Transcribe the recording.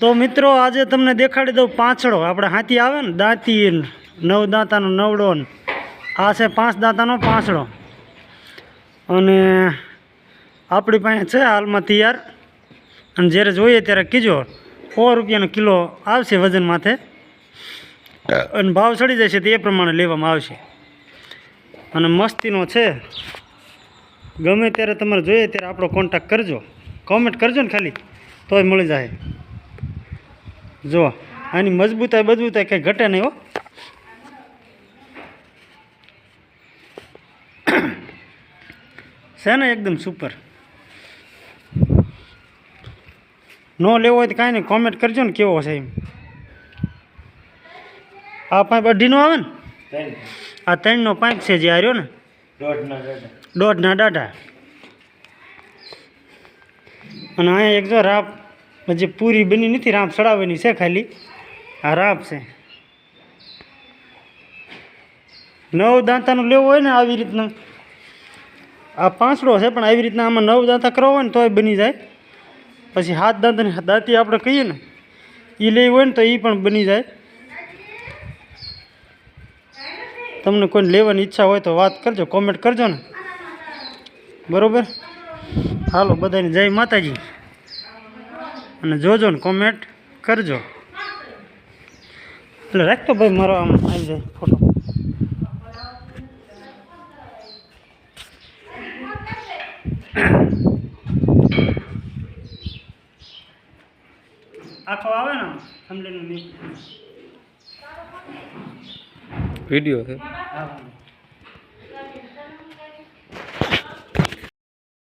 તો મિત્રો, આજે તમને દેખાડી દઉં પાંચડો. આપણે હાથી આવે ને, દાંતી નવ દાંતાનો નવડો. આ છે પાંચ દાંતાનો પાંચડો. અને આપણી પાસે છે, હાલમાં તૈયાર. અને જ્યારે જોઈએ ત્યારે કીજો, સો રૂપિયાનો કિલો આવશે વજન માથે. અને ભાવ ચડી જશે તો પ્રમાણે લેવામાં આવશે. અને મસ્તીનો છે, ગમે ત્યારે તમારે જોઈએ ત્યારે આપણો કોન્ટેક્ટ કરજો. કોમેન્ટ કરજો ને ખાલી, તોય મળી જાય. જો આની મજબૂતાઈ મજબૂતાઈ કંઈ ઘટે નહીં હો. છે ને એકદમ સુપર નો લેવો હોય તો કાંઈ નહીં કોમેન્ટ કરજો ને કેવો છે એમ. આ પાઇપ અઢીનો આવે ને? આ ત્રણનો પાઇપ છે જે હાર્યો ને? દોઢના દાઢા અને અહીંયા એક જો રાપ હજી પૂરી બની નથી રાંપ ચડાવવાની છે ખાલી. આ રાંપ છે. નવ દાંતાનું લેવું હોય ને આવી રીતના. આ પાંચડો છે, પણ આવી રીતના આમાં નવ દાંતા કરવા હોય ને તોય બની જાય. પછી હાથ દાંતાની દાંતી આપણે કહીએ ને એ લેવી હોય ને તો એ પણ બની જાય. તમને કોઈ લેવાની ઈચ્છા હોય તો વાત કરજો કોમેન્ટ કરજો ને. બરાબર? હાલો, બધાને જય માતાજી. અને જોજો ને કોમેન્ટ કરજો. એટલે રાખતો ભાઈ મારો આમ આવી જાય ફોટો આખો આવે ને થંભલેનું વીડિયો છે. હા.